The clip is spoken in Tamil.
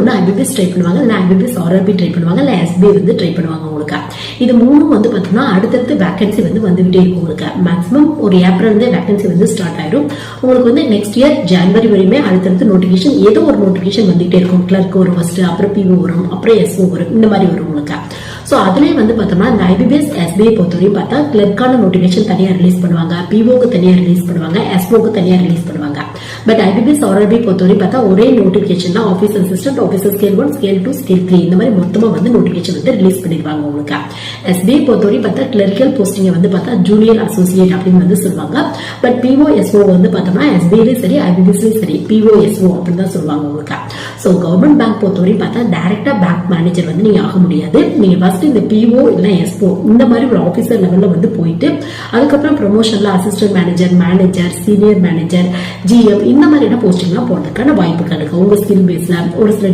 ஒன்று ஐபிபிஎஸ் ட்ரை பண்ணுவாங்க இல்லை ஐபிபிஎஸ் ஆர்ஆர்பி ட்ரை பண்ணுவாங்க இல்லை எஸ்பிஐ வந்து ட்ரை பண்ணுவாங்க உங்களுக்கு. இது மூணும் வந்து பார்த்தோம்னா அடுத்தடுத்து வேகன்சி வந்து வந்துகிட்டே இருக்கும் உங்களுக்கு. மேக்ஸிமம் ஒரு ஏப்ரல் இருந்தே வேகன்சி வந்து ஸ்டார்ட் ஆயிடும். உங்களுக்கு வந்து நெக்ஸ்ட் இயர் ஜனவரி வரையுமே அடுத்தடுத்து நோட்டிஃபிகேஷன் ஏதோ ஒரு நோட்டிஃபிகேஷன் வந்துகிட்டே இருக்கும். கிளர்க் ஒரு ஃபர்ஸ்ட் அப்புறம் பிஓ வரும் அப்புறம் எஸ்ஓ வரும் இந்த மாதிரி வரும் உங்களுக்கு. ஸோ அதுலேயே வந்து பார்த்தோம்னா இந்த ஐபிபிஎஸ் எஸ்பிஐ பொறுத்தவரையும் பார்த்தா கிளர்க்கான நோட்டிஃபிகேஷன் தனியாக ரிலீஸ் பண்ணுவாங்க. பிஓக்கு தனியாக ரிலீஸ் பண்ணுவாங்க எஸ்ஓக்கு தனியாக ரிலீஸ் பண்ணுவாங்க. பட் ஐபிபிஎஸ் ஆர்ஆர்பி பொறுத்தவரையும் பார்த்தா ஒரே நோட்டிஃபிகேஷன் தான் office assistant officer scale one scale two scale three இந்த மாதிரி மொத்தமாக வந்து நோட்டிஃபிகேஷன் வந்து ரிலீஸ் பண்ணிடுவாங்க உங்களுக்கு. எஸ்பிஐ பொறுத்தவரை பார்த்தா கிளரிக்கல் போஸ்டிங்கை வந்து பார்த்தா ஜூனியர் அசோசியேட் அப்படின்னு வந்து சொல்லுவாங்க. பட் பிஓஎஸ்ஓ வந்து பார்த்தோம்னா எஸ்பிஐலையும் சரி ஐபிபிஎஸ்லையும் சரி பிஓஎஸ்ஓ அப்படின்னு தான் சொல்லுவாங்க உங்களுக்கு. ஸோ கவர்மெண்ட் பேங்க் பொறுத்தவரையும் பார்த்தா டைரக்டா பேங்க் மேனேஜர் வந்து நீங்க ஆக முடியாது. நீங்க ஃபர்ஸ்ட் இந்த பிஓ இல்ல எஸ்ஓ இந்த மாதிரி ஒரு ஆஃபீஸர் லெவல்ல வந்து போயிட்டு அதுக்கப்புறம் ப்ரொமோஷன்ல assistant manager manager senior manager GM இந்த மாதிரியான போஸ்டிங்லாம் போறதுக்கான வாய்ப்புகள் இருக்கு. உங்க ஸ்கில் பேஸ்ல ஒரு சில